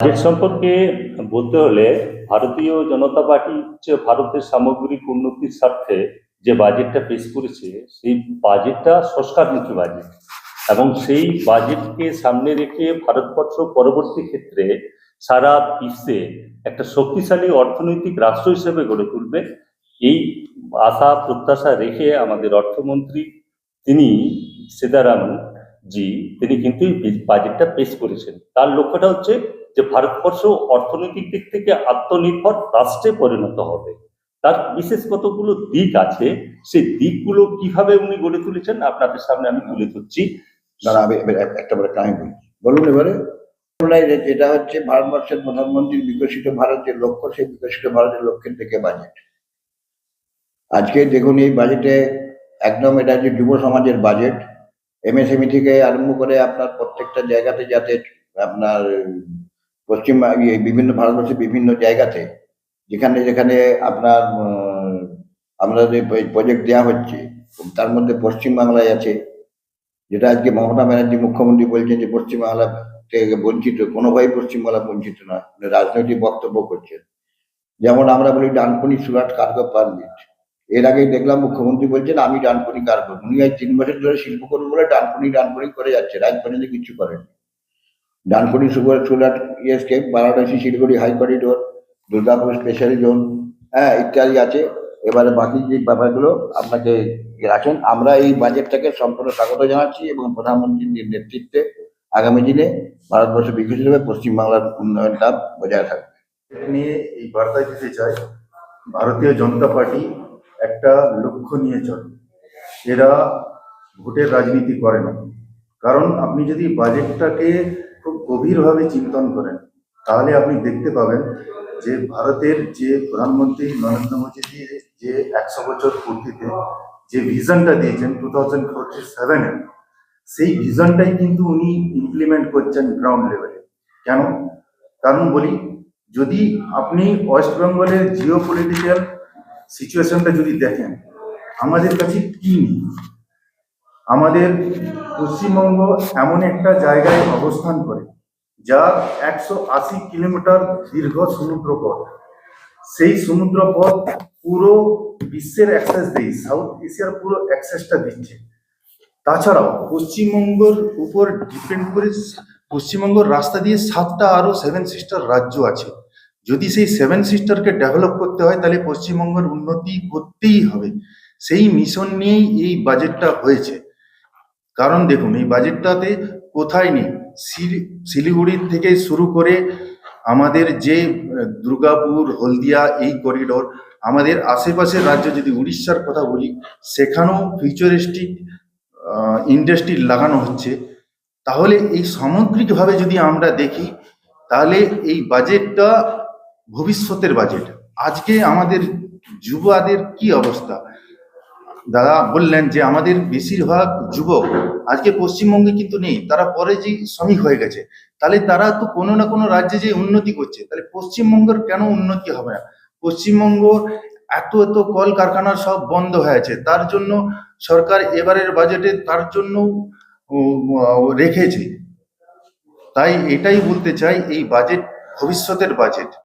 Budget সম্পর্কে বলতে হলে ভারতীয় জনতা পার্টি হচ্ছে ভারতের সামগ্রিক উন্নতির স্বার্থে যে বাজেটটা পেশ করেছে, সেই বাজেটটা সংস্কারমুখী বাজেট। এবং সেই বাজেটকে সামনে রেখে ভারতবর্ষ পরবর্তী ক্ষেত্রে সারা বিশ্বে একটা শক্তিশালী অর্থনৈতিক রাষ্ট্র হিসেবে গড়ে তুলবে। এই আশা, প্রত্যাশা রেখে আমাদের অর্থমন্ত্রী তিনি সীতারামন জি, তিনি কিন্তু বাজেটটা পেশ করেছেন। তার লক্ষ্যটা হচ্ছে যে ভারতবর্ষ অর্থনৈতিক দিক থেকে আত্মনির্ভর রাষ্ট্রে পরিণত হবে। তার বিশেষ কতগুলো দিক আছে, সেই দিকগুলো কীভাবে উনি গড়ে তুলেছেন আপনাদের সামনে আমি তুলে ধরছি। দাঁড়া, আমি একটা বলি। বলুন এবারে। বলুন যে- যেটা হচ্ছে ভারতবর্ষের প্রধানমন্ত্রীর বিকশিত ভারতের লক্ষ্য, সেই বিকশিত ভারতের লক্ষ্যের থেকে বাজেট আজকে দেখুন এই বাজেটে একদম এটা যে যুব সমাজের বাজেট এমএসএমই থেকে আরম্ভ করে আপনার প্রত্যেকটা জায়গাতে যাতে আপনার পশ্চিম ইয়ে বিভিন্ন ভারতবর্ষের বিভিন্ন জায়গাতে যেখানে যেখানে আপনার আমরা যে প্রজেক্ট দেওয়া হচ্ছে, তার মধ্যে পশ্চিমবাংলায় আছে। যেটা আজকে মমতা ব্যানার্জি মুখ্যমন্ত্রী বলছেন যে পশ্চিমবাংলা থেকে বঞ্চিত, কোনোভাবেই পশ্চিমবাংলা বঞ্চিত নয়। রাজনৈতিক বক্তব্য করছেন। যেমন আমরা বলি ডানকুনি সুরাট কার্গো পারমিট। এর আগে দেখলাম মুখ্যমন্ত্রী বলছেন, আমি ডানকুনি কার্গো উনি আজ তিন বছর ধরে শিল্প করব বলে ডানকুনি ডানকুনি করে যাচ্ছে রাজবাড়িতে কিছু করেন। Dankuni super Surat ইয়েস্কেপ Varanasi Siliguri high corridor, Durgapur special zone হ্যাঁ ইত্যাদি আছে। এবারে বাকি যে ব্যাপারগুলো আপনাকে রাখেন, আমরা এই বাজেটটাকে সম্পূর্ণ স্বাগত জানাচ্ছি এবং প্রধানমন্ত্রীর নেতৃত্বে আগামী দিনে ভারতবর্ষ বিকশিত হবে, পশ্চিমবাংলার উন্নয়নটা বজায় থাকবে। নিয়ে এই বার্তা দিতে চাই, ভারতীয় জনতা পার্টি একটা লক্ষ্য নিয়ে চলে। এরা ভোটের রাজনীতি করে না। কারণ আপনি যদি বাজেটটাকে খুব গভীরভাবে চিন্তন করেন, তাহলে আপনি দেখতে পাবেন যে ভারতের যে প্রধানমন্ত্রী নরেন্দ্র মোদী যে একশো বছর পূর্তিতে যে ভিশনটা দিয়েছেন টু থাউজেন্ড ফোরটি সেভেনে, সেই ভিশনটাই কিন্তু উনি ইমপ্লিমেন্ট করছেন গ্রাউন্ড লেভেলে কেন? কারণ বলি, যদি আপনি ওয়েস্ট বেঙ্গলের জিও পলিটিক্যাল সিচুয়েশনটা যদি দেখেন, আমাদের কাছে কি নেই? আমাদের পশ্চিমবঙ্গ এমন একটা জায়গায় অবস্থান করে, যা একশো আশি কিলোমিটার দীর্ঘ সমুদ্রপথ। সেই সমুদ্রপথ পুরো বিশ্বের অ্যাক্সেস দেয় সাউথ এশিয়ার পুরো অ্যাক্সেসটা দিচ্ছে। তাছাড়াও পশ্চিমবঙ্গের উপর ডিপেন্ড করে, পশ্চিমবঙ্গের রাস্তা দিয়ে সাতটা আরও সেভেন সিস্টার রাজ্য আছে। যদি সেই সেভেন সিস্টারকে ডেভেলপ করতে হয়, তাহলে পশ্চিমবঙ্গের উন্নতি করতেই হবে। সেই মিশন নিয়েই এই বাজেটটা হয়েছে। কারণ দেখুন, এই বাজেটটাতে কোথায় নেই? শিলি- শিলিগুড়ির থেকে শুরু করে আমাদের যে দুর্গাপুর, হলদিয়া, এই করিডোর আমাদের আশেপাশের রাজ্য যদি উড়িষ্যার কথা বলি, সেখানেও ফিউচারিস্টিক ইন্ডাস্ট্রি লাগানো হচ্ছে। তাহলে এই সামগ্রিকভাবে যদি আমরা দেখি, তাহলে এই বাজেটটা ভবিষ্যতের বাজেট আজকে আমাদের যুবাদের কি অবস্থা? দাদা বললেন যে আমাদের বেশিরভাগ যুবক আজকে পশ্চিমবঙ্গে কিন্তু নেই, তারা পরে যে শ্রমিক হয়ে গেছে, তাহলে তারা তো কোনো না কোনো রাজ্যে যে উন্নতি করছে, তাহলে পশ্চিমবঙ্গের কেন উন্নতি হবে না? পশ্চিমবঙ্গ এত এত কলকারখানা সব বন্ধ হয়ে আছে, তার জন্য সরকার এবারের বাজেটে তার জন্য রেখেছে। তাই এটাই বলতে চাই, এই বাজেট ভবিষ্যতের বাজেট